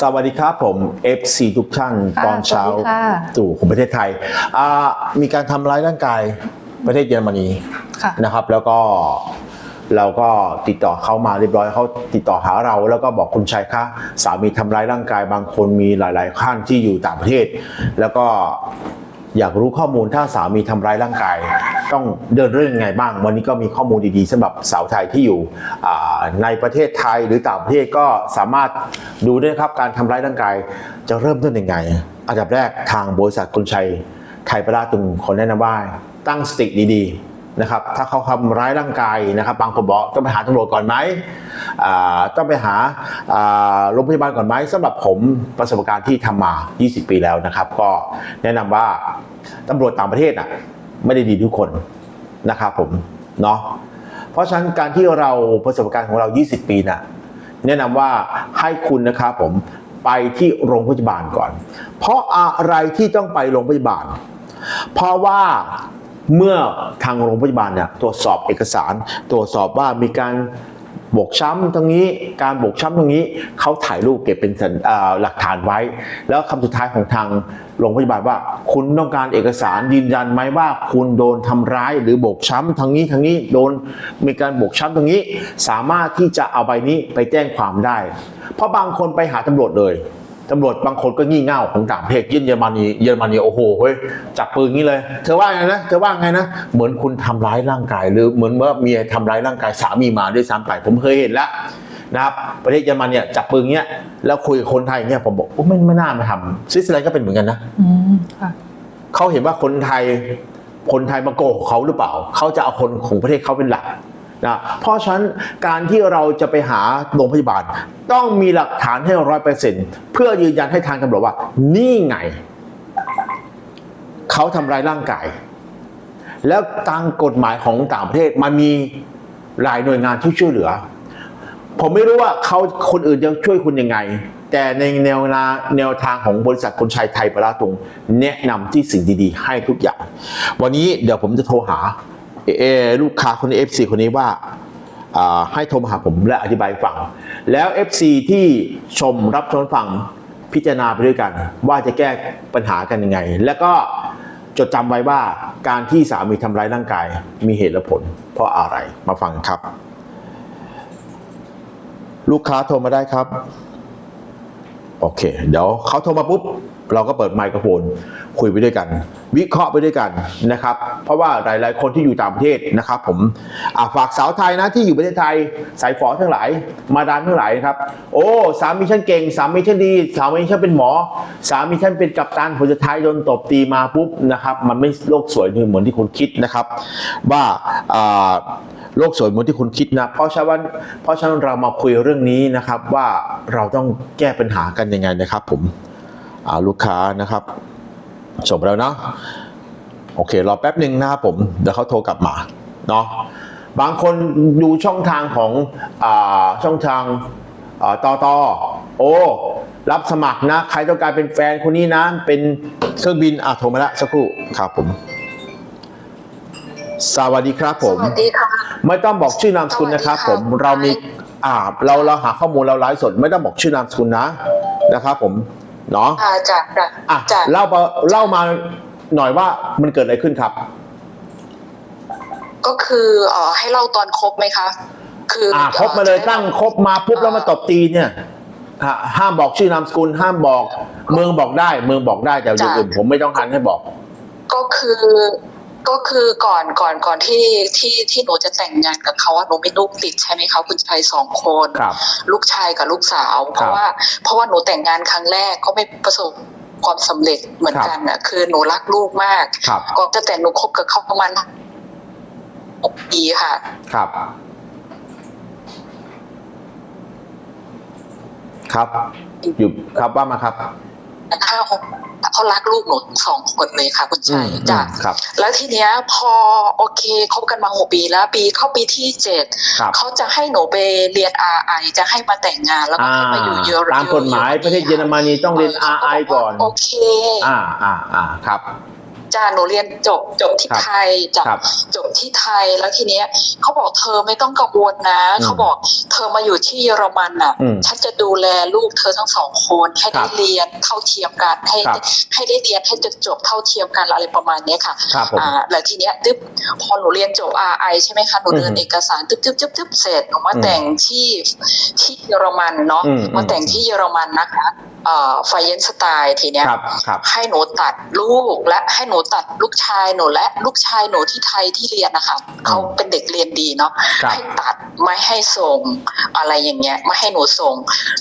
สวัสดีครับผม FC ทุกท่านค่ะตอนเช้าสวัสดีค่ะ ตู่ของประเทศไทยอ่ามีการทำร้ายร่างกายประเทศเยอรมนีค่ะ นะครับ แล้วก็เราก็ติดต่อเขามาเรียบร้อยเขาติดต่อหาเรา แล้วก็บอกคุณชัยคะสามีทำร้ายร่างกายบางคนมีหลาย ๆ ขั้นที่อยู่ต่างประเทศ แล้วก็ อยากรู้ข้อมูลถ้าสามีทำร้ายร่างกาย ต้องเดินเรื่องยังไงบ้าง วันนี้ก็มีข้อมูลดีๆสำหรับสาวไทยที่อยู่ในประเทศไทยหรือต่างประเทศก็สามารถดูได้ครับการทำร้ายร่างกายจะเริ่มต้นยังไง อันดับแรกทางบริษัทคุณชัยไทยประดาตุงขอแนะนำว่าตั้งสติดีๆ นะครับถ้าเขาทำร้ายร่างกายนะครับบางคนบอกต้องไปหาตำรวจก่อนไหมต้องไปหาโรงพยาบาลก่อนไหมสำหรับผมประสบการณ์ที่ทำมา 20 ปีแล้วนะครับ ก็แนะนำว่าตำรวจต่างประเทศอะไม่ได้ดีทุกคนนะครับผมเนาะเพราะฉะนั้นการที่เราประสบการณ์ของเรา 20 ปีน่ะแนะนำว่าให้คุณนะครับผมไปที่โรงพยาบาลก่อน เพราะอะไรที่ต้องไปโรงพยาบาล เพราะว่า เมื่อทางโรงพยาบาลเนี่ยตรวจสอบเอกสาร ตรวจสอบว่ามีการบกช้ำตรงนี้ การบกช้ำตรงนี้เขาถ่ายรูปเก็บเป็นหลักฐานไว้ แล้วคำสุดท้ายของทางโรงพยาบาลว่า คุณต้องการเอกสารยืนยันไหมว่า คุณโดนทำร้ายหรือบกช้ำทางนี้ทางนี้โดนมีการบกช้ำตรงนี้ สามารถที่จะเอาใบนี้ไปแจ้งความได้ เพราะบางคนไปหาตำรวจเลย ตำรวจบางคนก็งี่เง่าของต่างประเทศยื่นเยอรมนีเยอรมนีโอ้โหเฮ้ยจับปืนงี้เลย เธอว่าไงนะเธอว่าไงนะ เหมือนคุณทำร้ายร่างกาย หรือเหมือนว่าเมียทำร้ายร่างกายสามีมาด้วยซ้ำไปผมเคยเห็นแล้วนะครับประเทศเยอรมันเนี่ยจับปืนเงี้ยแล้วคุยกับคนไทยเงี้ยผมบอกโอ้ไม่ไม่น่ามาทำสวิตเซอร์แลนด์ก็เป็นเหมือนกันนะอืมค่ะเขาเห็นว่าคนไทยคนไทยมาโกหกเขาหรือเปล่า เขาจะเอาคนของประเทศเขาเป็นหลัก นะเพราะฉะนั้นการที่เราจะไปหาโรงพยาบาล ต้องมีหลักฐานให้ร้อยเปอร์เซ็นต์เพื่อยืนยันให้ทางตำรวจว่า นี่ไง เขาทำร้ายร่างกาย แล้วตามกฎหมายของต่างประเทศมันมีหลายหน่วยงานที่ช่วยเหลือ ผมไม่รู้ว่าเขาคนอื่นจะช่วยคุณยังไง แต่ในแนวนาแนวทางของบริษัทคนชัยไทยประลาตุงแนะนำที่สิ่งดีๆ ให้ทุกอย่าง วันนี้เดี๋ยวผมจะโทรหา เอเอลูกค้าคนนี้ FC คนนี้ว่าให้โทรมาหาผมและอธิบายฟัง แล้ว FC ที่ชมรับชมฟังพิจารณาไปด้วยกัน ว่าจะแก้ปัญหากันยังไง แล้วก็จดจำไว้ว่าการที่สามีทำร้ายร่างกายมีเหตุและผล เพราะอะไรมาฟังครับ ลูกค้าโทรมาได้ครับ โอเค เดี๋ยวเขาโทรมาปุ๊บ เราก็เปิดไมโครโฟนคุยไปด้วยกัน วิเคราะห์ไปด้วยกันนะครับ เพราะว่าหลายๆ คนที่อยู่ต่างประเทศนะครับ ผมฝากสาวไทยนะที่อยู่ประเทศไทยสายฝอทั้งหลาย มาดามทั้งหลายนะครับ โอ้สามีฉันเก่งสามีฉันดีสามีฉันเป็นหมอ สามีฉันเป็นกัปตันผลสุดท้ายโดนตบตีมาปุ๊บนะครับ มันไม่โลกสวยเหมือนที่คุณคิดนะครับ ว่าโลกสวยเหมือนที่คุณคิดนะเพราะฉะนั้นเพราะฉะนั้นเรามาคุยเรื่องนี้นะครับว่าเราต้องแก้ปัญหากันยังไงนะครับผม ลูกค้านะครับส่งไปแล้วเนาะโอเค รอแป๊บหนึ่งนะครับผม เดี๋ยวเขาโทรกลับมาเนาะบางคนดูช่องทางของอาช่องทางอ่าต่อต่อโอ้รับสมัครนะ ใครต้องการเป็นแฟนคนนี้นะ เป็นเครื่องบินอะโทรมาแล้วสักครู่ครับผม สวัสดีครับผม สวัสดีค่ะ ไม่ต้องบอกชื่อนามสกุลนะครับผม เรามีอ่าเราเราหาข้อมูลเราไลฟ์สด ไม่ต้องบอกชื่อนามสกุลนะนะครับผม เนาะอ่าจากจากอะจากเล่ามาเล่ามาหน่อยว่ามันเกิดอะไรขึ้นครับ ก็คือเอ่อให้เล่าตอนครบไหมคะ คืออ่าอ่ครบมาเลยจะให้ตั้งครบมาปุ๊บแล้วมาตบตีเนี่ยอะห้ามบอกชื่อนามสกุลห้ามบอก เมืองบอกได้ เมืองบอกได้แต่อย่างอื่นผมไม่ต้องการให้บอก ก็คือ ก็คือก่อนก่อนก่อนที่ที่ที่หนูจะแต่งงานกับเขาอะหนูมีลูกติดใช่ไหมคะคุณชายสองคนครับลูกชายกับลูกสาว เพครัราะบว่าเพราะว่าหนูแต่งงานครั้งแรกก็ไม่ประสบความสำเร็จเหมือนกันอะคือหนูรักลูกมากครับก็จะแต่หนูคบกับเขาประมาณหกปีค่ะ ครับ ครับอยู่ครับว่ามาครับ ห้าหกเขารักลูกหนูทั้งสองคนเลยค่ะคุณอืชัมยอืจ้ะมครับแล้วทีเนี้ยพอโอเคคบกันมาหกปีแล้วปีเข้าปีที่เจ็ดครับเขาจะให้หนูไปเรียน RI จะให้มาแต่งงานแล้วก็อ่าให้มาอยู่เยอรตามกฎหมายประเทศเยอรมนีต้องเรียน RI ก่อน โอเค อ่าอ่าอ่าครับ จ้าหนูเรียนจบจบที่ครับไทยจากครับจบที่ไทยแล้วทีเนี้ยเขาบอกเธอไม่ต้องกังวลนะอืมเขาบอกเธอมาอยู่ที่เยอรมันน่ะอืมฉันจะดูแลลูกเธอทั้งสองคนให้ครัได้บเรียนเท่าเทียมกันให้ครับให้ได้เรียนให้จบจบเท่าเทียมกันอะไรประมาณเนี้ยค่ะครับผมอ่าแล้วทีเนี้ยตึ๊บพอหนูเรียนจบ RI ใช่ไหมคะหนูเดินอืมเอกสารตึ๊บตึ๊บตึ๊บตึ๊บเสร็จหนูมาอืมแต่งที่ที่เยอรมันเนาะอืมมาแต่งที่เยอรมันนะคะเอ่อไฟเย็นสไตล์ทีเนี้ยครับครับให้หนูตัดลูกและให้หนูตัดลูกชายหนูและลูกชายหนูที่ไทยที่เรียนนะคะเขาเป็นเด็กเรียนดีเนาะครับให้ตัดไม่ให้ส่งอะไรอย่างเงี้ยไม่ให้หนูส่ง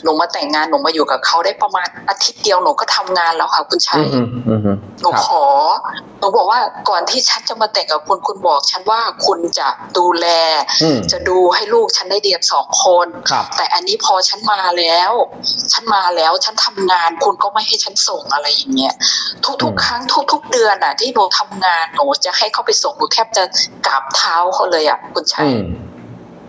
หนูมาแต่งงานหนูมาอยู่กับเขาได้ประมาณอาทิตย์เดียวหนูก็ทำงานแล้วค่ะคุณชัอืยมอืมอืมอืมหนูครับขอหนูบอกว่าก่อนที่ฉันจะมาแต่งกับคุณคุณบอก ฉันว่าคุณจะดูแลอืมจะดูให้ลูกฉันได้เรียนสองคนครับแต่อันนี้พอฉันมาแล้ว ฉันมาแล้วฉันทำงานคุณก็ไม่ให้ฉันส่งอะไรอย่างเงี้ยทุกอืมๆครั้งทุก ๆ เดือนอะ ที่หนูทำงานหนูจะให้เขาไปส่งหนูแทบจะกราบเท้าเขาเลยอะคุณชัอืยม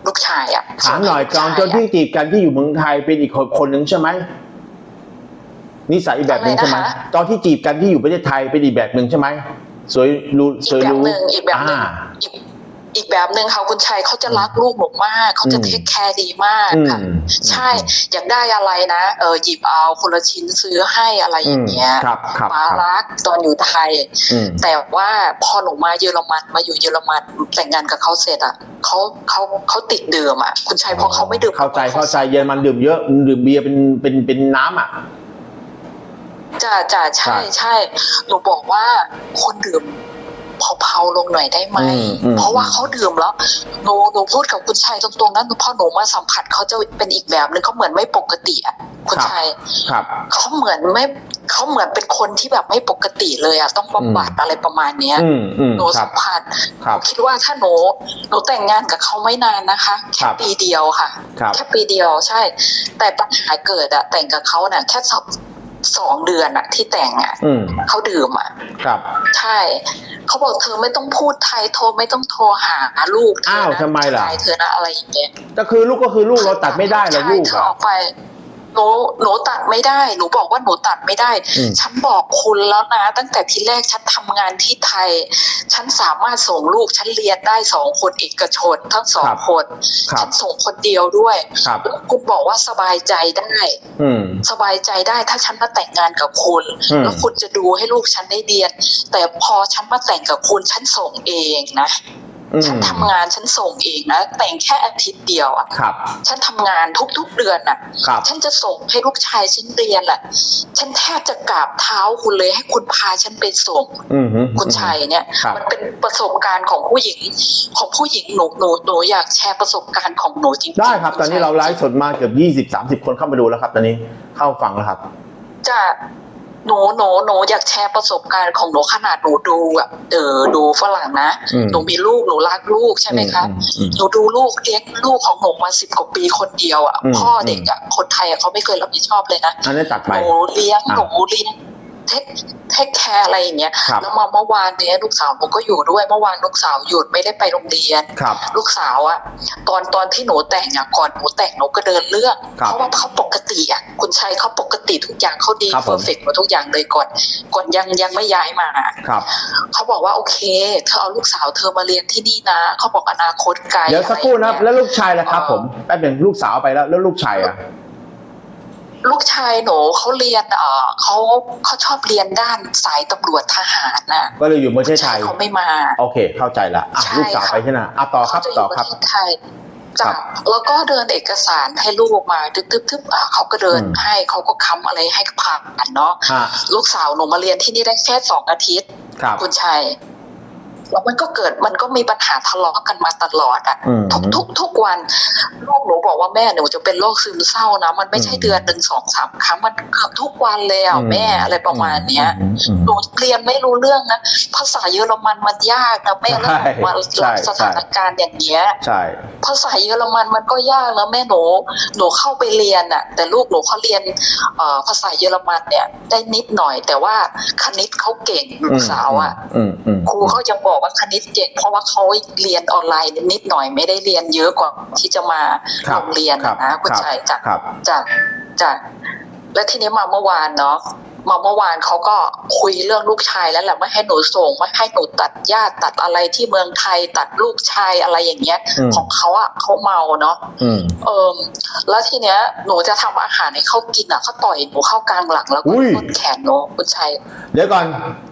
ลูกชายอะถามหน่อยตอนส่ตองนให้ที่ลูกชายะจีบกันที่อยู่เมืองไทยเป็นอีกคนคนหนึ่งใช่ไหมนิสัยอีกแบบหนึ่งอะไรใช่ไหมนะคะตอนที่จีบกันที่อยู่ประเทศไทยเป็นอีกแบบหนึ่งใช่ไหมสวยรู้สอีกวยแบบรู้หนึ่งอีกแบบหนึ่งอ่าอีก อีกแบบหนึ่งค่ะคุณชัยเขาจะรักลูกหนูมากเขาจะอืมเทคแคร์ดีมากอืมค่ะ ใช่อยากได้อะไรนะเออหยิบเอาคนละชิ้นซื้อให้อะไรออืย่ามงเงี้ยครับครับมาครับรักตอนอยู่ไทยอืมแต่ว่าพอหนูมาเยอรมันมาอยู่เยอรมันแต่งงานกับเขาเสร็จอะเขาเขาเขาติดดื่มอะคุณชัยพอเขาไม่ดื่มเข้าใจเข้าใจเยอรมันดื่มเยอะดื่มเบียร์เป็นเป็นเป็นน้ำอะจ้าจ้าใช่ใช่ใช่หนูบอกว่าคนดื่ม เผาๆลงหน่อยได้ไหมอืมอืมเพราะว่าเขาดื่มแล้วหนูหนูพูดกับคุณชัยตรงๆนั้นพอหนูมาสัมผัสเขาจะเป็นอีกแบบหนึ่งเขาเหมือนไม่ปกติอะคุณชัยครับเขาเหมือนไม่เขาเหมือนเป็นคนที่แบบไม่ปกติเลยอะต้องบำบัดอะไรประมาณเนี้ยอืมอืมหนูครัสับมผัสครัหบนูคิดว่าถ้าหนูหนูแต่งงานกับเขาไม่นานนะคะครัแค่บปีเดียวค่ะครับแค่ปีเดียวใช่ แต่ปัญหาเกิดอะแต่งกับเขาน่ะแค่สอง สองเดือนอะที่แต่งอะอืมเขาดื่มอะครับ ใช่ เขาบอกเธอไม่ต้องพูดไทยโทรไม่ต้องโทรหาลูกเธออ้าวนะทำไมล่ะทนายเธอนะอะไรอย่างเงี้ยก็คือลูกก็คือลูกเราตัดไม่ได้เหรอใช่ลูกเธออะออกไป หนูหนูตัดไม่ได้ หนูบอกว่าหนูตัดไม่ได้อืมฉันบอกคุณแล้วนะ ตั้งแต่ทีแรกฉันทำงานที่ไทย ฉันสามารถส่งลูกฉันเรียนได้สองคนเอกชนทั้งสองคนครัฉับนส่งคนเดียวด้วยครับแล้วคุณบอกว่าสบายใจได้อืมสบายใจได้ถ้าฉันมาแต่งงานกับคุณอืมแล้วคุณจะดูให้ลูกฉันได้เรียน แต่พอฉันมาแต่งกับคุณฉันส่งเองนะอืม ฉันทำงานฉันส่งเองนะแต่งแค่อาทิตย์เดียวอะครับฉันทำงานทุกๆเดือนน่ะครับฉันจะส่งให้ลูกชายฉันเรียนแหละฉันแทบจะกราบเท้าคุณเลยให้คุณพาฉันไปส่งอืมฮึคุณชัยเนี่ยครับมันเป็นประสบการณ์ของผู้หญิง ของผู้หญิงหนูหนูหนูอยากแชร์ประสบการณ์ของหนูจริงๆได้ครับ ตอนนี้ณชัยเราไลฟ์สดมาเกือบยี่สิบสามสิบคนเข้ามาดูแล้วครับ ตอนนี้เข้าฟังแล้วครับจะ หนูหนูหนูอยากแชร์ประสบการณ์ของหนูขนาดหนูดูอะเออดูฝรั่งนะอืมหนูมีลูกหนูรักลูกใช่ไหมคะอือืมหนูดูลูกเลี้ยงลูกของหนูมาสิบกว่าปีคนเดียวอะอืมพ่อเด็กอะคนไทยอะเขาไม่เคยรับผิดชอบเลยนะอันนี้ตัดไปหนูเลี้ยงอะหนูเลี้ยง เทคเทคแคร์อะไรอย่างเงี้ยครับแล้วมาเมื่อวานเนี้ยลูกสาวหนูก็อยู่ด้วยเมื่อวานลูกสาวหยุดไม่ได้ไปโรงเรียนครับลูกสาวอะตอนตอนที่หนูแต่งอะก่อนหนูแต่งหนูก็เดินเรื่องครับเพราะว่าเขาปกติอะคุณชัยเขาปกติทุกอย่างเขาดีครับผมเพอร์เฟกต์หมดทุกอย่างเลยก่อนก่อนยังยังไม่ย้ายมาครับเขาบอกว่าโอเคเธอเอาลูกสาวเธอมาเรียนที่นี่นะเขาบอกอนาคตไกลเดี๋ยวสักครู่นะครับอไอย่างแล้เงี้ยวลูกชายล่ะครับเอ่อผมแป๊บหนึ่งลูกสาวไปแล้วแล้วลูกชายอะ ลูกชายหนูเขาเรียนเออเขาเขาชอบเรียนด้านสายตำรวจทหารนะก็เลยอยู่ประเทศไทยเขาไม่มา โอเค เข้าใจละอะใช่ลูกสาวค่ะไปที่ไหนอะต่อครับเขาจะอต่อยู่ประครับเทศไทยจ้ะครับแล้วก็เดินเอกสารให้ลูกมาตึ๊บตึ๊บตึ๊บอะเขาก็เดินอืมให้เขาก็ค้ำอะไรให้ผ่านเนาะฮะลูกสาวหนูมาเรียนที่นี่ได้แค่สองอาทิตย์ครับคุณชัย แล้วมันก็เกิดมันก็มีปัญหาทะเลาะกันมาตลอดอะอืมทุกทุกทุกวันลูกหนูบอกว่าแม่หนูจะเป็นโรคซึมเศร้านะ มันไม่ใช่อืมเดือนหนึ่งสองสามครั้งมันเกือบทุกวันเลยอะแม่อะไรประมาณเนี้ยอืมอืมหนูเรียนไม่รู้เรื่องนะภาษาเยอรมันมันยากนะแม่แล้วหนูมาใช่รับสถานการณ์อย่างเงี้ยใช่ภาษาเยอรมันมันก็ยากแล้วแม่หนูหนูเข้าไปเรียนอะแต่ลูกหนูเขาเรียนเอ่อภาษาเยอรมันเนี่ย ได้นิดหน่อย แต่ว่าคณิตเขาเก่งลูกสาวอะอืมอืมครูเขายังบอกว่าคณิตเก่งเพราะว่าเขาเรียนออนไลน์นิดหน่อยไม่ได้เรียนเยอะกว่าที่จะมาครับโรงเรียนครับอะนะคุณรับชัยจ้ะครับจ้ะจ้ะแล้วทีนี้มาเมื่อวานเนาะมาเมื่อวานเขาก็คุยเรื่องลูกชายแล้วแหละไม่ให้หนูส่งไม่ให้หนูตัดญาติตัดอะไรที่เมืองไทยตัดลูกชายอะไรอย่างเงี้ยอืมของเขาอะเขาเมาเนาะอืมเออแล้วทีเนี้ยหนูจะทำอาหารให้เขากินอะเขาต่อยหนูเข้ากลางหลังแล้วก็อุ้ยต้นแขนหนูคุณชัยเดี๋ยวก่อน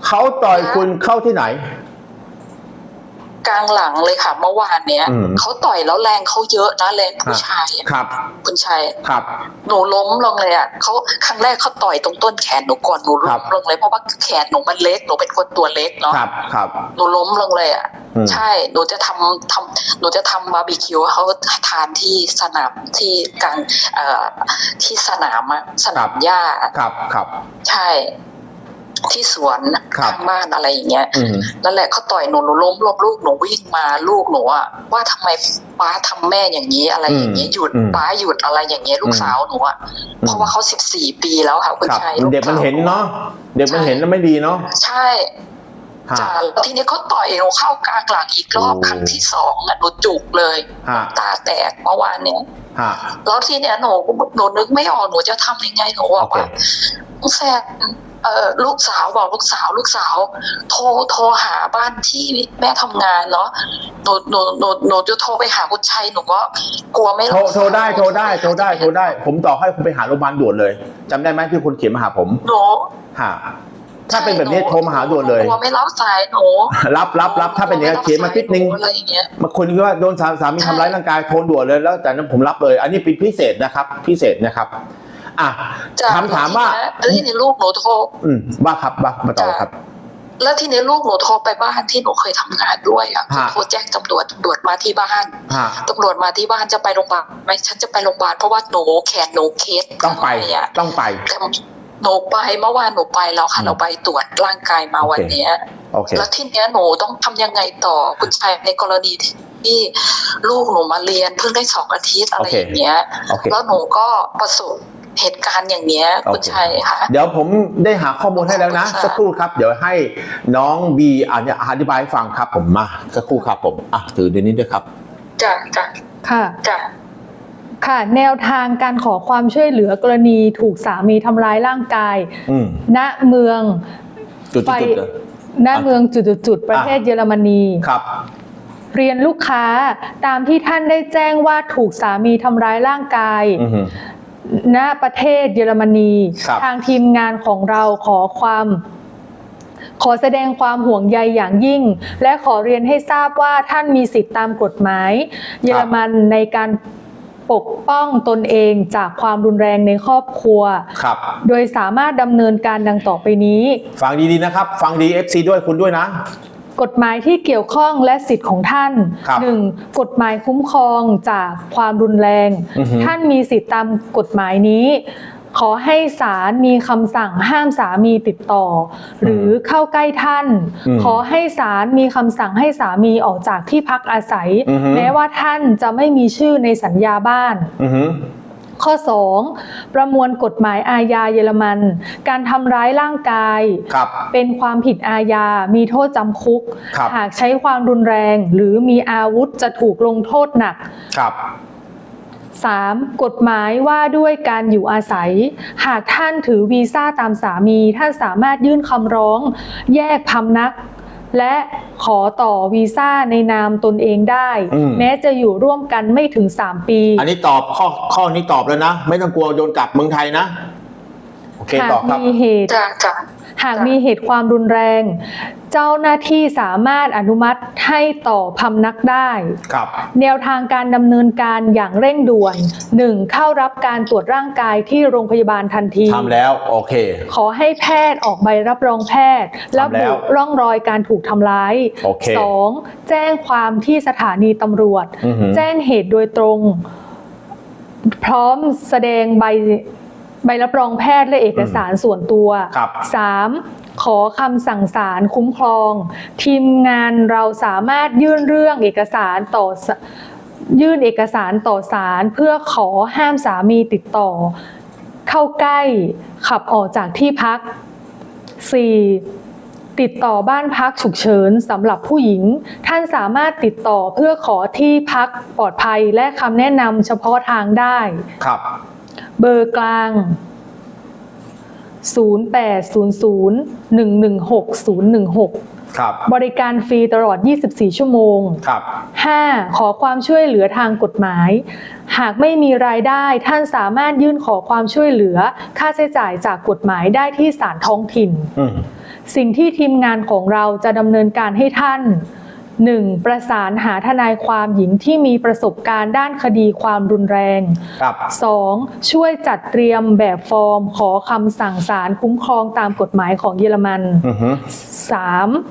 เขาต่อยคุณเข้าที่ไหน กลางหลังเลยค่ะเมื่อวานเนี้ยอืมเขาต่อยแล้วแรงเขาเยอะนะแรงผู้ชายอะครับ คุณชัยครับ หนูล้มลงเลยอะเขาครั้งแรกเขาต่อยตรงต้นแขนหนูก่อนหนูครัล้บมลงเลยเพราะว่าแขนหนูมันเล็กหนูเป็นคนตัวเล็กเนาะครับครับหนูล้มลงเลยอะอืมใช่หนูจะทำทำหนูจะทำบาร์บีคิวให้เขาทานที่สนามที่กลางเอ่อที่สนามอะสนามหญ้าครับครับ ใช่ ที่สวนครับข้างบ้านอะไรอย่างเงี้ยอืมนั่นแหละเขาต่อยหนูหนูล้มลงลูกหนูวิ่งมาลูกหนูอะว่าทำไมป้าทำแม่อย่างนี้อะไรอย่างเงี้ยหยุดอืมป้าหยุดอะไรอย่างเงี้ยลูกสาวหนูอะเพราะว่าเขาสิบสี่ปีแล้วค่ะคุณครับชายเด็กมันเห็นเนาะเด็กมันเห็นแล้วไม่ดีเนาะใช่ฮะจ้าแล้วทีนี้เขาต่อยหนูเข้ากลางหลังอีกรอบโอ้ครั้งที่สองอะหนูจุกเลยฮะตาแตกเมื่อวานเนี้ยฮะแล้วทีเนี้ยหนูหนูนึกไม่ออกหนูจะทำยังไงหนูบอกว่าโอเคลูกแฟน เอ่อลูกสาวบอกลูกสาวลูกสาว โทรโทรหาบ้านที่แม่ทำงานเนาะหนูหนูหนูหนูจะโทรไปหาคุณชัยหนูก็กลัวไม่โทรรับโทรได้โทรได้โทรได้โทรได้ ผมต่อให้คุณไปหาโรงพยาบาลด่วนเลยจำได้ไหมที่คุณเขียนมาหาผมหนูฮะถ้าเป็นแบบนี้ใช่โทรมาหาด่วนเลยกลัวไม่รับสายหนูรับรับรับถ้าเป็นอย่างนี้เขียนมาปิดนึงอะไรอย่างเงี้ยมาคนที่ว่าโดนสาสามีใช่ทำร้ายร่างกายโทรด่วนเลยแล้วจากนั้นผมรับเลย อันนี้เป็นพิเศษนะครับ พิเศษนะครับ อะจ้ะถามถามว่าแล้วทีนี้ลูกหนูโทรอืมว่าครับว่ามาต่อครับ แล้วทีนี้ลูกหนูโทรไปบ้านที่หนูเคยทำงานด้วยอะฮะโทรแจ้งตำรวจตำรวจมาที่บ้านฮะตำรวจมาที่บ้านจะไปโรงพยาบาลไหมฉันจะไปโรงพยาบาลเพราะว่าหนูแขนหนูเคสต้องไปะรอะต้องไปแต่หนูไปเมื่อวานหนูไปแล้วค่ะอืมเราไปตรวจร่างกายมาโอเควันเนี้ยโอเคแล้วทีเนี้ยหนูต้องทำยังไงต่อคุณชายในกรณีที่ ลูกหนูมาเรียนเพิ่งได้สองอาทิตย์อะไรโอเคอย่างเงี้ยโอเคแล้วหนูก็ประสบเหตุการณ์อย่างเนี้ยคุณโอเคชัยค่ะเดี๋ยวผมได้หาข้อมูลให้แล้วนะค่ะสักครู่ครับ เดี๋ยวให้น้องบีอ่านอธิบายให้ฟังครับผมมาสักครู่ครับผมอะถือเดี๋ยวนี้ด้วยครับจ้ะจ้ะค่ะจ้ะค่ะ แนวทางการขอความช่วยเหลือกรณีถูกสามีทำร้ายร่างกายอืมณเมืองจุดไฟจุดๆๆเลยณเมืองจุดๆๆประเทศเยอรมนีครับ เรียนลูกค้าตามที่ท่านได้แจ้งว่าถูกสามีทำร้ายร่างกายอือฮึ ณประเทศเยอรมนี ครับ ทางทีมงานของเราขอความ ขอแสดงความห่วงใยอย่างยิ่ง และขอเรียนให้ทราบว่าท่านมีสิทธิตามกฎหมาย เยอรมันในการปกป้องตนเองจากความรุนแรงในครอบครัว ครับ โดยสามารถดำเนินการดังต่อไปนี้ ฟังดีๆนะครับ ฟังดี FC ด้วยคุณด้วยนะ กฎหมายที่เกี่ยวข้องและสิทธิ์ของท่าน ครับหนึ่งกฎหมายคุ้มครองจากความรุนแรง อือฮึ ท่านมีสิทธิตามกฎหมายนี้ ขอให้ศาลมีคำสั่งห้ามสามีติดต่ออหรือเข้าใกล้ท่าน อืมขอให้ศาลมีคำสั่งให้สามีออกจากที่พักอาศัย อือฮึ แม้ว่าท่านจะไม่มีชื่อในสัญญาบ้าน อือฮึ ข้อ 2. ประมวลกฎหมายอาญาเยอรมัน การทำร้ายร่างกายครับเป็นความผิดอาญา มีโทษจำคุกครับหากใช้ความรุนแรง หรือมีอาวุธจะถูกลงโทษหนักครับ 3. กฎหมายว่าด้วยการอยู่อาศัย หากท่านถือวีซ่าตามสามี ท่านสามารถยื่นคำร้อง แยกพำนัก และขอต่อวีซ่าในนามตนเองได้ อืม แม้จะอยู่ร่วมกันไม่ถึง 3 ปี อันนี้ตอบข้อข้อนี้ตอบแล้วนะ ไม่ต้องกลัวโดนกลับเมืองไทยนะ โอเคหาต่อกครับ มีเหตุ จ้ะจ้ะ หากมีเหตุความรุนแรง เจ้าหน้าที่สามารถอนุมัติให้ต่อพำนักได้ครับแนวทางการดำเนินการอย่างเร่งด่วน 1. เข้ารับการตรวจร่างกายที่โรงพยาบาลทันทีทำแล้วโอเค ขอให้แพทย์ออกใบรับรองแพทย์ทำแล้วระบุร่องรอยการถูกทำร้ายโอเค 2. แจ้งความที่สถานีตำรวจอือหือแจ้งเหตุโดยตรง พร้อมแสดงใบ ใบรับรองแพทย์และเอกสารส่วนตัวครับ 3. ขอคำสั่งศาลคุ้มครอง ทีมงานเราสามารถยื่นเรื่องเอกสารต่อศยื่นเอกสารต่อศาลเพื่อขอห้ามสามีติดต่อ เข้าใกล้ขับออกจากที่พัก 4. ติดต่อบ้านพักฉุกเฉินสำหรับผู้หญิง ท่านสามารถติดต่อเพื่อขอที่พักปลอดภัยและคำแนะนำเฉพาะทางได้ ครับ เบอร์กลาง 0800116016 ครับ บริการฟรีตลอด 24 ชั่วโมง ครับ 5. ขอความช่วยเหลือทางกฎหมาย หากไม่มีรายได้ท่านสามารถยื่นขอความช่วยเหลือ ค่าใช้จ่ายจากกฎหมายได้ที่ศาลท้องถิ่นอืมสิ่งที่ทีมงานของเราจะดำเนินการให้ท่าน 1. ประสานหาทนายความหญิงที่มีประสบการณ์ด้านคดีความรุนแรง ครับ 2. ช่วยจัดเตรียมแบบฟอร์มขอคำสั่งศาลคุ้มครองตามกฎหมายของเยอรมัน อือฮึ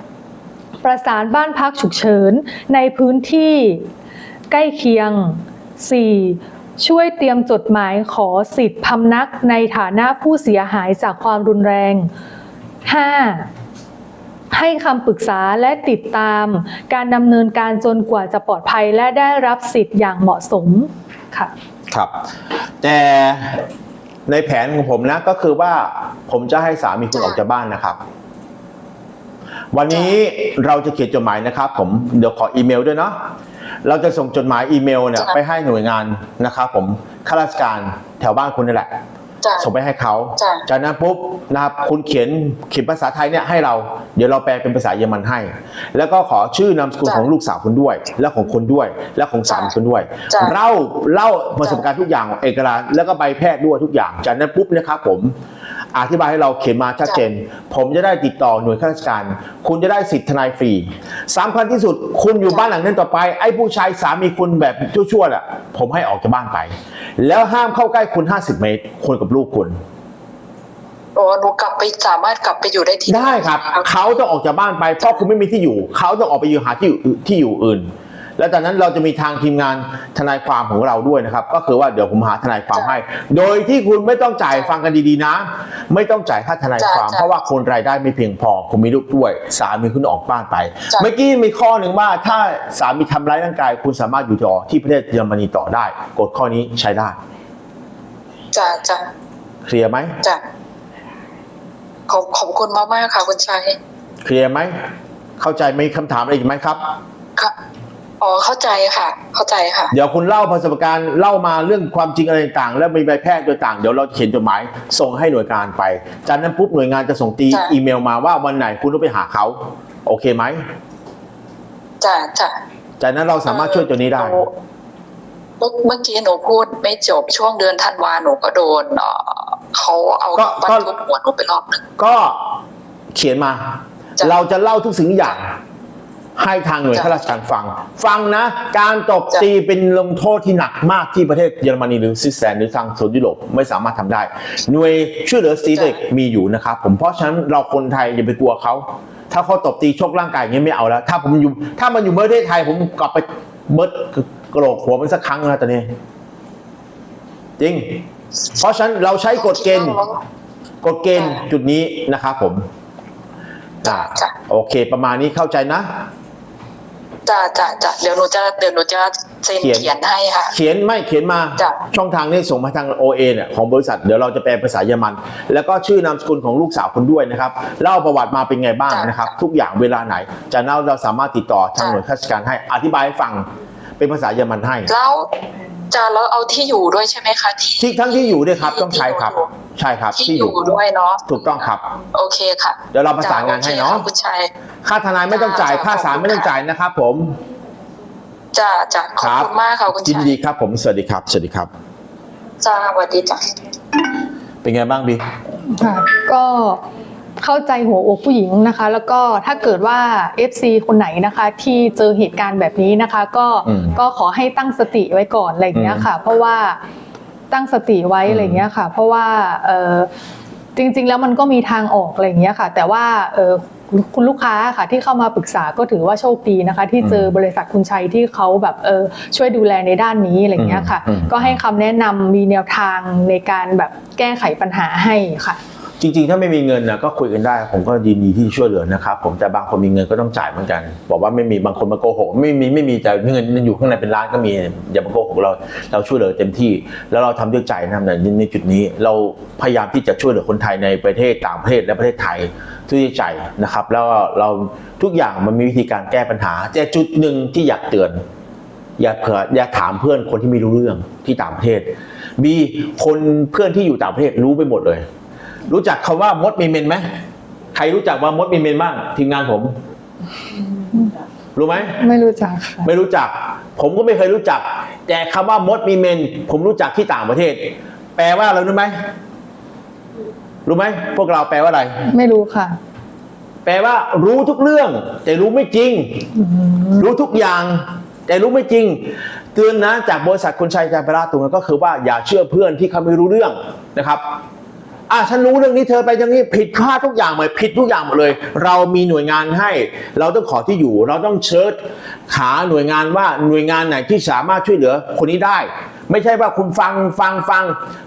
3. ประสานบ้านพักฉุกเฉินในพื้นที่ใกล้เคียง 4. ช่วยเตรียมจดหมายขอสิทธิ์พำนักในฐานะผู้เสียหายจากความรุนแรง 5. ให้คำปรึกษาและติดตามการดำเนินการจนกว่าจะปลอดภัยและได้รับสิทธิ์อย่างเหมาะสมค่ะครับ แต่ในแผนของผมนะก็คือว่าผมจะให้สามีคุณออกจากบ้านนะครับ วันนี้เราจะเขียนจดหมายนะครับ ผมเดี๋ยวขออีเมลด้วยเนาะเราจะส่งจดหมายอีเมลเนี่ยจ้ะไปให้หน่วยงานนะครับ ผมข้าราชการแถวบ้านคุณนี่แหละจ้ะ ส่งไปให้เขาจ้ะจากนั้นปุ๊บนะครับคุณเขียนเขียนภาษาไทยเนี่ยให้เรา เดี๋ยวเราแปลเป็นภาษาเยอรมันให้ แล้วก็ขอชื่อนามสกุลจ้ะของลูกสาวคุณด้วย และของคุณด้วย และของสามีคุณด้วยจ้ะเล่าเล่าประสบการณ์ทุกอย่างเอกสารแล้วก็ใบแพทย์ด้วยทุกอย่าง จากนั้นปุ๊บนะครับผม อธิบายให้เราเขียนมาชัดเจน ผมจะได้ติดต่อหน่วยข้าราชการ คุณจะได้สิทธิ์ทนายฟรีสำคัญที่สุดคุณอยู่บ้านหลังนั้นต่อไป ไอ้ผู้ชายสามีคุณแบบชั่วๆอะผมให้ออกจากบ้านไป แล้วห้ามเข้าใกล้คุณ 50 เมตรคุณกับลูกคุณโอ้หนูกลับไปสามารถกลับไปอยู่ได้ที่ได้ครับ เขาต้องออกจากบ้านไปเพราะคุณไม่มีที่อยู่ เขาต้องออกไปอยู่หาที่อยู่ที่อยู่อื่น แล้วจากนั้นเราจะมีทางทีมงานทนายความของเราด้วยนะครับ ก็คือว่าเดี๋ยวผมหาทนายความให้ โดยที่คุณไม่ต้องจ่ายฟังกันดีๆนะ ไม่ต้องจ่ายค่าทนายความ เพราะว่าคนรายได้ไม่เพียงพอคุณมีลูกด้วยสามีคุณออกบ้านไป เมื่อกี้มีข้อหนึ่งว่าถ้าสามีทำร้ายร่างกาย คุณสามารถอยู่ต่อที่ประเทศเยอรมนีต่อได้กฎข้อนี้ใช้ได้จ้ะจ้ะเคลียร์ไหมจ้ะขอบขอบคุณมากมากๆค่ะคุณชัยเคลียร์ไหมเข้าใจไหมคำถามอะไรอีกไหมครับค่ะ อ๋อเข้าใจค่ะ เข้าใจค่ะ เดี๋ยวคุณเล่าประสบการณ์เล่ามาเรื่องความจริงอะไรต่างๆ แล้วมีใบแพทย์ต่างๆเดี๋ยวเราเขียนจดหมายส่งให้หน่วยงานไป จากนั้นปุ๊บหน่วยงานจะส่งตีจ้ะ อีเมลมาว่าวันไหนคุณต้องไปหาเขาโอเคไหมจ้ะจ้ะจากนั้นเราสามารถช่วยตัวนี้ได้หนูเมื่อเมื่อกี้หนูพูดไม่จบช่วงเดือนธันวาหนูก็โดนเอ่อเขาเอาก็บัตก็ รทุบหัวหนูไปรอบหนึ่ง ก็เขียนมา จ้ะ เราจะเล่าทุกสิ่งทุกอย่าง ให้ทางหน่วยจ้ะข้าราชการฟัง ฟังนะ การตบจ้ะตีเป็นลงโทษที่หนักมากที่ประเทศเยอรมนีหรือสวิตเซอร์แลนด์หรือทางโซนยุโรปไม่สามารถทำได้ หน่วยช่วยเหลือสีเด็กมีอยู่นะครับผมเพราะฉะนั้นเราคนไทยอย่าไปกลัวเขาถ้าเขาตบตีชกร่างกายอย่างนี้ไม่เอาแล้ว ถ้าผมอยู่ ถ้ามันอยู่ประเทศไทย ผมกลับไปเบิดกระโหลกหัวมันสักครั้งแล้วตอนนี้ จริง เพราะฉะนั้นเราใช้กฎเกณฑ์กฎเกณฑ์จุดนี้นะครับผมจ้ะจ้ะโอเคประมาณนี้เข้าใจนะ จ้ะจ้ะจ้ะเดี๋ยวหนูจะเดี๋ยวหนูจะเซ็นเขียนเขียนให้ค่ะ เขียนไม่เขียนมาจ้ะช่องทางนี้ส่งมาทาง OA เนี่ยของบริษัทเดี๋ยวเราจะแปลภาษาเยอรมัน แล้วก็ชื่อนามสกุลของลูกสาวคุณด้วยนะครับเล่าประวัติมาเป็นไงบ้างนะครับ ทุกอย่างเวลาไหนจากนั้นเราสามารถติดต่อทางหน่วยข้าราชการให้อธิบายให้ฟังเป็นภาษาเยอรมันให้แล้ว จะแล้วเอาที่อยู่ด้วยใช่ไหมคะที่ที่ทั้งที่อยู่ด้วยครับต้องใช้ครับ ใช่ครับที่ที่ออยู่ยู่ด้วยเนาะถูกต้องครับ โอเคค่ะ เดี๋ยวเราประสานงานให้เนาะจ้โอคค่คุณชัยค่าทนายไม่ต้องจ่ายจ้ะค่าศาลไม่ต้องจ่ายนะครับ ผมจ้ะจ้ะขอบคุณมากค่ะคุณยินชัยดีครับ ผมสวัสดีครับ สวัสดีครับจ้าสวัสดีจ้ะเป็นไงบ้างบีค่ะก็ เข้าใจหัวอกผู้หญิงนะคะ แล้วก็ถ้าเกิดว่า FC คนไหนนะคะ ที่เจอเหตุการณ์แบบนี้นะคะ ก็อืม ก็ขอให้ตั้งสติไว้ก่อนอะไรอย่างเงี้ยค่ะ เพราะว่าตั้งสติไว้อืมอะไรอย่างเงี้ยค่ะ เพราะว่าเออจริง ๆ แล้วมันก็มีทางออกอะไรอย่างเงี้ยค่ะ แต่ว่าเออคุณลูกค้าค่ะ ที่เข้ามาปรึกษาก็ถือว่าโชคดีนะคะ ที่เจอบริษัทคุณชัยที่เขาแบบเออช่วยดูแลในด้านนี้อะไรอย่างเงี้ยค่ะ อืม ก็ให้คำแนะนำมีแนวทางในการแบบแก้ไขปัญหาให้ค่ะ จริง ๆ ถ้าไม่มีเงินนะก็คุยกันได้ ผมก็ยินดีที่ช่วยเหลือนะครับผมแต่บางคนมีเงินก็ต้องจ่ายเหมือนกัน บอกว่าไม่มีบางคนมาโกหกไม่มีไม่มีแต่เงินอยู่ข้างในเป็นล้านก็มีอย่ามาโกหกเราเราช่วยเหลือเต็มที่ แล้วเราทำด้วยใจนะในจุดนี้เราพยายามที่จะช่วยเหลือคนไทยในประเทศต่างประเทศและประเทศไทยด้วยใจนะครับ แล้วเราทุกอย่างมันมีวิธีการแก้ปัญหาแต่จุดหนึ่งที่อยากเตือนอย่าเผื่ออย่าถามเพื่อนคนที่ไม่รู้เรื่องที่ต่างประเทศบีคนเพื่อนที่อยู่ต่างประเทศรู้ไปหมดเลย รู้จักคำว่ามดมีเมนไหมใครรู้จักว่ามดมีเมนบ้างทีมงานผม รู้ไหมไม่รู้จักค่ะไม่รู้จัก ผมก็ไม่เคยรู้จัก แต่คำว่ามดมีเมน ผมรู้จักที่ต่างประเทศ แปลว่าอะไรรู้ไหมรู้ไหมพวกเราแปลว่าอะไร ไม่รู้ค่ะ แปลว่า รู้ทุกเรื่อง แต่รู้ไม่จริง รู้ทุกอย่าง แต่รู้ไม่จริงเตือนนะจากบริษัทคุณชัยการพราตุงก็คือว่าอย่าเชื่อเพื่อนที่เขาไม่รู้เรื่องนะครับ อะฉันรู้เรื่องนี้เธอไปอย่างนี้ผิดพลาดทุกอย่างหมดผิดทุกอย่างหมดเลย เรามีหน่วยงานให้ เราต้องขอที่อยู่ เราต้องเชิญขาหน่วยงานว่าหน่วยงานไหนที่สามารถช่วยเหลือคนนี้ได้ ไม่ใช่ว่าคุณฟังฟังฟัง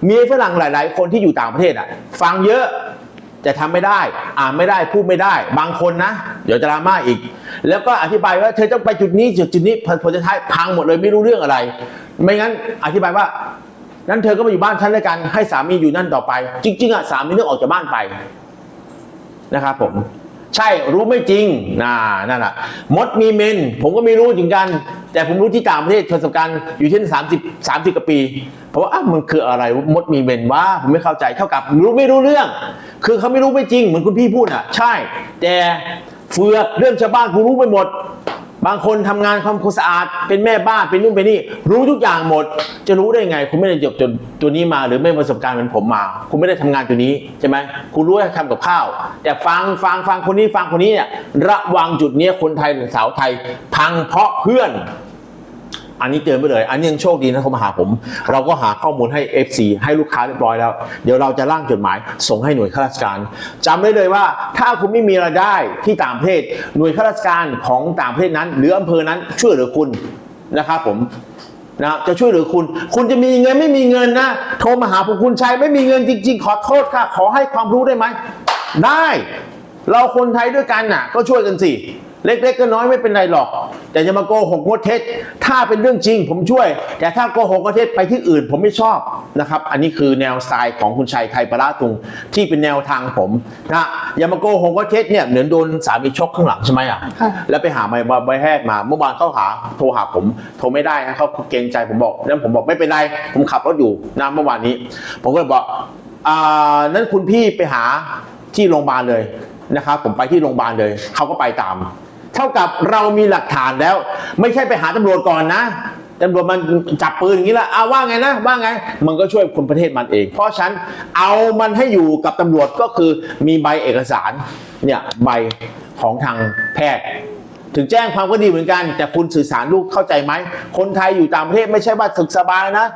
มีฝรั่งหลาย ๆ คนที่อยู่ต่างประเทศอะ ฟังเยอะแต่ทำไม่ได้ อ่านไม่ได้ พูดไม่ได้ บางคนนะ เดี๋ยวจะดราม่าอีก แล้วก็อธิบายว่าเธอต้องไปจุดนี้จุดจุดนี้พอผลสุดท้ายพังหมดเลยไม่รู้เรื่องอะไร ไม่งั้นอธิบายว่า นั้นเธอก็มาอยู่บ้านฉันด้วยกัน ให้สามีอยู่นั่นต่อไป จริง ๆอะสามีต้องออกจากบ้านไปนะครับผม ใช่รู้ไม่จริงน่านั่นแหะมดมีเมน ผมก็ไม่รู้จริงกัน แต่ผมรู้ที่ต่างประเทศประสบการณ์อยู่ที่สามสิบสามสิบกว่าปีเพราะว่าอ้าวมันคืออะไรมดมีเมนวะผมไม่เข้าใจเท่ากับรู้ไม่รู้เรื่อง คือเขาไม่รู้ไม่จริง เหมือนคุณพี่พูดอะ ใช่ แต่เฟือกเรื่องชาวบ้านกูรู้ไปหมด บางคนทำงานความสะอาด เป็นแม่บ้านเป็นนู่นเป็นนี่ รู้ทุกอย่างหมด จะรู้ได้ไง คุณไม่ได้จบจนตัวนี้มา หรือไม่ประสบการณ์เหมือนผมมา คุณไม่ได้ทำงานตัวนี้ใช่ไหมคุณรู้แค่ทำกับข้าว แต่ฟังฟังฟังคนนี้ฟังคนนี้เนี่ยระวังจุดนี้คนไทยหรือสาวไทยพังเพราะเพื่อน อันนี้เตือนไปเลย อันนี้ยังโชคดีนะเขามาหาผม เราก็หาข้อมูลให้ FC ให้ลูกค้าเรียบร้อยแล้ว เดี๋ยวเราจะร่างจดหมาย ส่งให้หน่วยข้าราชการจำไว้เลยว่า ถ้าคุณไม่มีรายได้ที่ต่างประเทศ หน่วยข้าราชการของต่างประเทศนั้น หรืออำเภอนั้นช่วยเหลือคุณนะครับผมนะจะช่วยเหลือคุณ คุณจะมีเงินไม่มีเงินนะ โทรมาหาผมคุณชัยไม่มีเงินจริง ๆ ขอโทษค่ะ ขอให้ความรู้ได้ไหม ได้ เราคนไทยด้วยกันน่ะ ก็ช่วยกันสิ เล็กๆก็น้อยไม่เป็นไรหรอก แต่จะมาโกหกงดเท็จ ถ้าเป็นเรื่องจริงผมช่วย แต่ถ้าโกหกงดเท็จไปที่อื่นผมไม่ชอบนะครับ อันนี้คือแนวสไตล์ของคุณชัยไทยประละตุงที่เป็นแนวทางผมนะอย่ามาโกหกงดเท็จเนี่ยเหมือนโดนสามีชกข้างหลังใช่ไหมอะค่ะแล้วไปหาใบใบแพทย์มาเมื่อวานเขาหาโทรหาผมโทรไม่ได้นะเขาเกรงใจผมบอกนั้นผมบอกไม่เป็นไรผมขับรถอยู่นะเมื่อวานนี้ ผมก็เลยบอกอ่านั้นคุณพี่ไปหาที่โรงพยาบาลเลยนะครับผมไปที่โรงพยาบาลเลย เขาก็ไปตาม เท่ากับเรามีหลักฐานแล้ว ไม่ใช่ไปหาตำรวจก่อนนะตำรวจมันจับปืนอย่างนี้ละอาว่าไงนะว่าไง มันก็ช่วยคนประเทศมันเอง เพราะฉันเอามันให้อยู่กับตำรวจก็คือมีใบเอกสารเนี่ยใบของทางแพทย์ถึงแจ้งความก็ดีเหมือนกัน แต่คุณสื่อสารลูกเข้าใจไหม คนไทยอยู่ต่างประเทศไม่ใช่ว่าสึกสบายนะ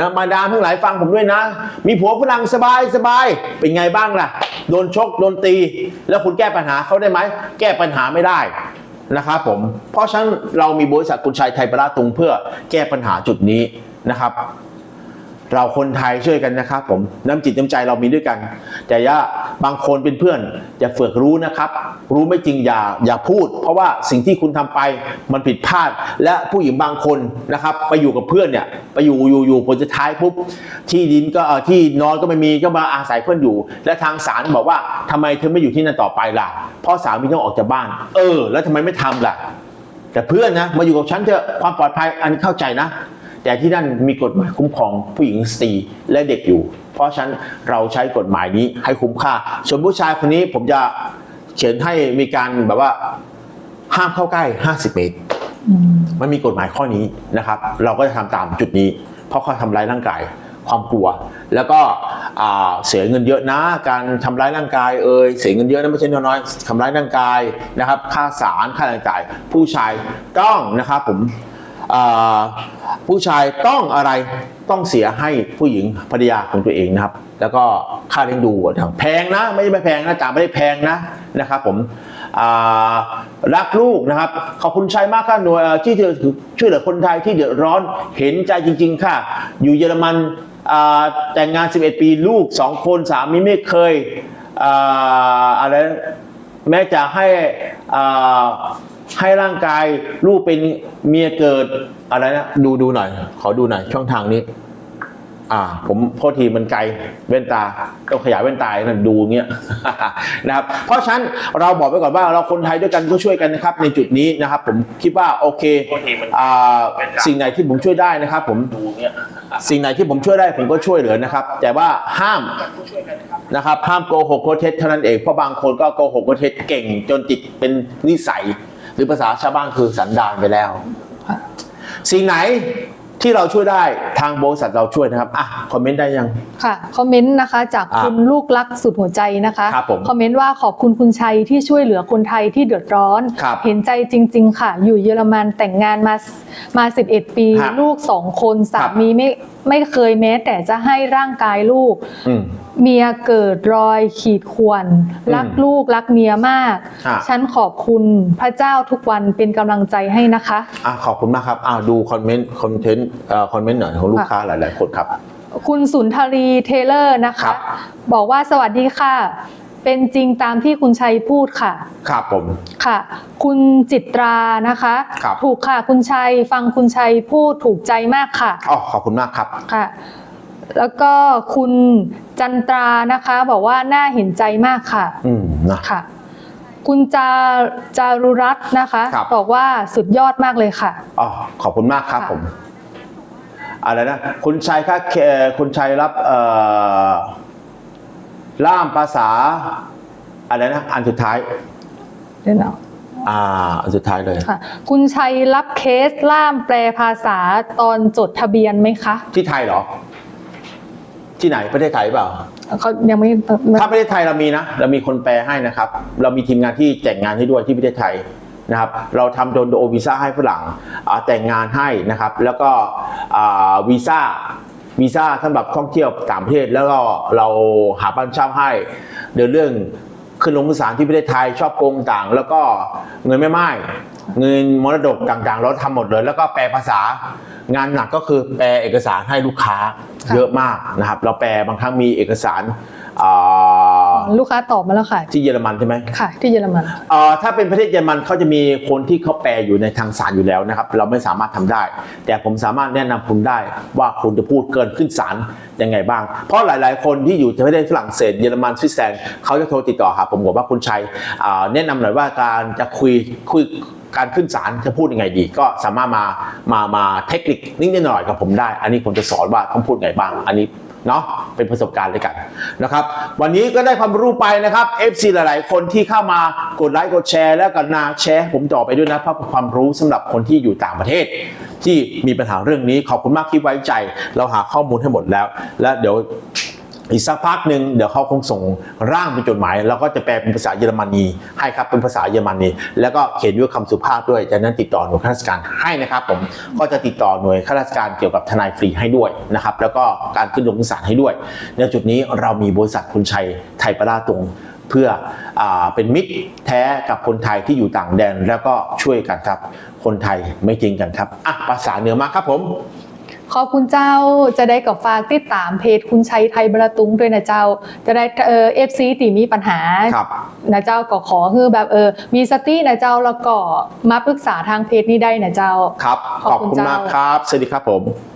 นะมาดามทั้งหลายฟังผมด้วยนะ มีผัวฝรั่งสบายสบายเป็นไงบ้างล่ะ โดนชก โดนตี แล้วคุณแก้ปัญหาเขาได้ไหม แก้ปัญหาไม่ได้ นะครับผม เพราะฉะนั้นเรามีบริษัทกุญชัยไทยประลาตุงเพื่อแก้ปัญหาจุดนี้นะครับ เราคนไทยช่วยกันนะครับผมน้ำจิตน้ำใจเรามีด้วยกัน แต่ย่าบางคนเป็นเพื่อนอย่าเฟือกรู้นะครับ รู้ไม่จริงอย่าอย่าพูด เพราะว่าสิ่งที่คุณทำไปมันผิดพลาด และผู้หญิงบางคนนะครับไปอยู่กับเพื่อนเนี่ยไปอยู่อยู่อยู่ผลสุดท้ายปุ๊บที่ดินก็ที่นอนก็ไม่มีก็มาอาศัยเพื่อนอยู่ และทางศาลบอกว่าทำไมเธอไม่อยู่ที่นั่นต่อไปล่ะเพราะสามีต้องออกจากบ้าน เออ แล้วทำไมไม่ทำล่ะ แต่เพื่อนนะมาอยู่กับฉันเถอะความปลอดภัยอันนี้เข้าใจนะ แต่ที่นั่นมีกฎหมายคุ้มครองผู้หญิงสตรีและเด็กอยู่ เพราะฉะนั้นเราใช้กฎหมายนี้ให้คุ้มค่าส่วนผู้ชายคนนี้ผมจะเขียนให้มีการแบบว่าห้ามเข้าใกล้ 50 เมตร มันมีกฎหมายข้อนี้นะครับ เราก็จะทำตามจุดนี้ เพราะเขาทำร้ายร่างกายความกลัว แล้วก็เสียเงินเยอะนะ การทำร้ายร่างกายเอ่ยเสียเงินเยอะนะไม่ใช่น้อยๆทำร้ายร่างกายนะครับ ค่าสารค่าต่างๆผู้ชายต้องนะครับผม ผู้ชายต้องอะไรต้องเสียให้ผู้หญิงภรรยาของตัวเองนะครับ แล้วก็ค่าเลี้ยงดูแพงนะ ไม่ใช่ไม่แพงนะจ่าไม่ได้แพงนะนะครับผมรักลูกนะครับ ขอบคุณชัยมากค่ะหน่วยที่เธอช่วยเหลือคนไทยที่เดือดร้อนเห็นใจจริง ๆ ค่ะ อยู่เยอรมันแต่งงาน 11 ปีลูก 2 คนสามีไม่เคยออะไรแม้จะให้อา ให้ร่างกายลูกเป็นเมียเกิดอะไรนะดูดูหน่อย ขอดูหน่อย ช่องทางนี้ อ่า ผมโทษทีมันไกลแว่นตาต้องขยายแว่นตานั่นดูเงี้ยนะครับ เพราะฉะนั้นเราบอกไว้ก่อนว่าเราคนไทยด้วยกันก็ช่วยกันนะครับ ในจุดนี้นะครับ ผมคิดว่าโอเคอ่าสิ่งไหนที่ผมช่วยได้นะครับ ผมดูเงี้ยสิ่งไหนที่ผมช่วยได้ผมก็ช่วยเหลือนะครับ แต่ว่าห้ามนะครับห้ามโกหกโกเท็จเท่านั้นเองเพราะบางคนก็โกหกโกเท็จเก่ง จนติดเป็นนิสัย หรือภาษาชาวบ้านคือสันดานไปแล้วค่ะสิ่งไหนที่เราช่วยได้ทางบริษัทเราช่วยนะครับอะคอมเมนต์ได้ยังค่ะคอมเมนต์นะคะจากอะคุณลูกรักสุดหัวใจนะคะครับผมคอมเมนต์ว่าขอบคุณคุณชัยที่ช่วยเหลือคนไทยที่เดือดร้อนครับเห็นใจจริง ๆ ค่ะ อยู่เยอรมันแต่งงานมามา 11 ปีครับลูกสองคนสาครับมีไม่ ไม่เคยแม้แต่จะให้ร่างกายลูก อืม เมียเกิดรอยขีดข่วนรักอืมลูกรักเมียมาก อะ ฉันขอบคุณพระเจ้าทุกวันเป็นกำลังใจให้นะคะ อะขอบคุณมากครับอะดูคอมเมนต์คอนเทนต์เอ่อคอมเมนต์หน่อยของลูกค้าหลาย ๆ คนครับ คุณสุนทรีเทเลอร์นะครัคะ บ บอกว่าสวัสดีค่ะ เป็นจริงตามที่คุณชัยพูดค่ะ ครับผม ค่ะ คุณจิตรานะคะ ครับถูกค่ะ คุณชัยฟังคุณชัยพูดถูกใจมากค่ะ อ๋อขอบคุณมากครับ ค่ะ แล้วก็คุณจันตรานะคะ บอกว่าน่าเห็นใจมากค่ะ อืมนะ ค่ะ คุณจาจารุรัตน์นะคะครับ บอกว่าสุดยอดมากเลยค่ะ อ๋อขอบคุณมากครับค่ะ ผมอะไรนะ คุณชัยครับเคคุณชัยรับเอ่อ ล่ามภาษาอะไรนะอันสุดท้ายเดี๋ยวนะอ่าอันสุดท้ายเลยค่ะ คุณชัยรับเคสล่ามแปลภาษาตอนจดทะเบียนไหมคะ ที่ไทยเหรอ ที่ไหนประเทศไทยเปล่าเขายังไม่ถ้าประเทศไทยเรามีนะเรามีคนแปลให้นะครับ เรามีทีมงานที่แต่งงานให้ด้วยที่ประเทศไทยนะครับเราทำโดนโอวีซ่าให้ฝรั่งอ่าแต่งงานให้นะครับ แล้วก็อ่าวีซ่า วีซ่าสำหรับท่องเที่ยวต่างประเทศแล้วก็เราหาบ้านเช่าให้เดินเรื่องขึ้นลงสารที่ประเทศไทยชอบโกงต่าง แล้วก็เงินไม่ไม้เงินมรดกต่างๆ เราทำหมดเลย แล้วก็แปลภาษางานหนักก็คือแปลเอกสารให้ลูกค้าเยอะมากนะครับ เราแปลบางครั้งมีเอกสารอ่า ลูกค้าตอบมาแล้วค่ะ ที่เยอรมันใช่ไหมค่ะ ที่เยอรมันเอ่อถ้าเป็นประเทศเยอรมันเขาจะมีคนที่เขาแปลอยู่ในทางศาลอยู่แล้วนะครับ เราไม่สามารถทำได้ แต่ผมสามารถแนะนำคุณได้ว่าคุณจะพูดเกินขึ้นศาลยังไงบ้าง เพราะหลายๆ คนที่อยู่ในประเทศฝรั่งเศสเยอรมันสวิตเซอร์แลนด์เขาจะโทรติดต่อหาผมบอกว่าคุณชัยอ่าแนะนำหน่อยว่าการจะคุยคุยการขึ้นศาลจะพูดยังไงดี ก็สามารถมามามาเทคนิคนิดหน่อยกับผมได้ อันนี้ผมจะสอนว่าต้องพูดไงบ้างอันนี้ เนาะเป็นประสบการณ์เลยกันนะครับ วันนี้ก็ได้ความรู้ไปนะครับ FC หลาย ๆ คนที่เข้ามากดไลค์กดแชร์ แล้วก็นาแชร์ ผมต่อไปด้วยนะเพราะความรู้สำหรับคนที่อยู่ต่างประเทศ ที่มีปัญหาเรื่องนี้ขอบคุณมากที่ไว้ใจ เราหาข้อมูลให้หมดแล้ว และเดี๋ยว อีกสักพักหนึ่งเดี๋ยวเขาคงส่งร่างเป็นจดหมาย แล้วก็จะแปลเป็นภาษาเยอรมนีให้ครับเป็นภาษาเยอรมนีแล้วก็เขียนด้วยคำสุภาพด้วยจากนั้นติดต่อหน่วยข้าราชการให้นะครับ ผมก็จะติดต่อหน่วยข้าราชการเกี่ยวกับทนายฟรีให้ด้วยนะครับแล้วก็การขึ้นลงศาลให้ด้วย ในจุดนี้เรามีบริษัทคุณชัยไทยประดาตรงเพื่ออเป็นมิตรแท้กับคนไทยที่อยู่ต่างแดนแล้วก็ช่วยกันครับ คนไทยไม่ทิ้งกันครับอะภาษาเหนือมาครับผม ขอบคุณเจ้าจะได้กับฝากติดตามเพจคุณชัยไทยบรตุงด้วยนะเจ้า จะได้เออฟซีตีมีปัญหาครับนะเจ้าก็ขอคือแบบเออมีสตินะเจ้าแล้วก็มาปรึกษาทางเพจนี้ได้นะเจ้าครับ ขอบขอบคุณคุณเจ้ามมากครับ สวัสดีครับผม